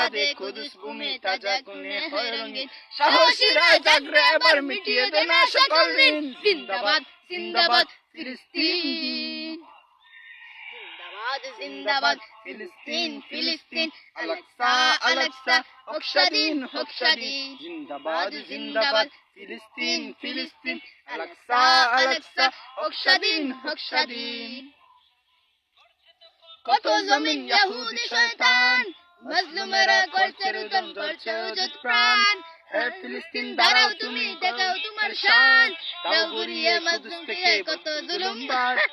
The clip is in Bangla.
খাদে কুদুস ভূমি তাজা গুনে হয় রঙিন সাহসীরা জাগরে এবার মিটিয়ে দে না সকল ঋণ। জিন্দাবাদ জিন্দাবাদ ফিলিস্তিন। জিন্দাবাদ জিন্দাবাদ ফিলিস্তিন ফিলিস্তিন। আলাক্সা আলাক্সা হোক স্বাধীন জিন্দাবাদ জিন্দাবাদ ফিলিস্তিন ফিলিস্তিন আলাক্সা আলাক্সা হোক স্বাধীন কত জমিন ইহুদি শয়তান। মজলুমেরা করছে রুদন করছে উজুদ প্রাণ ফিলিস্তিন দাঁড়াও তুমি দেখাও তোমার শান। দাও গুরিয়ে মজলুম কত জুলুম।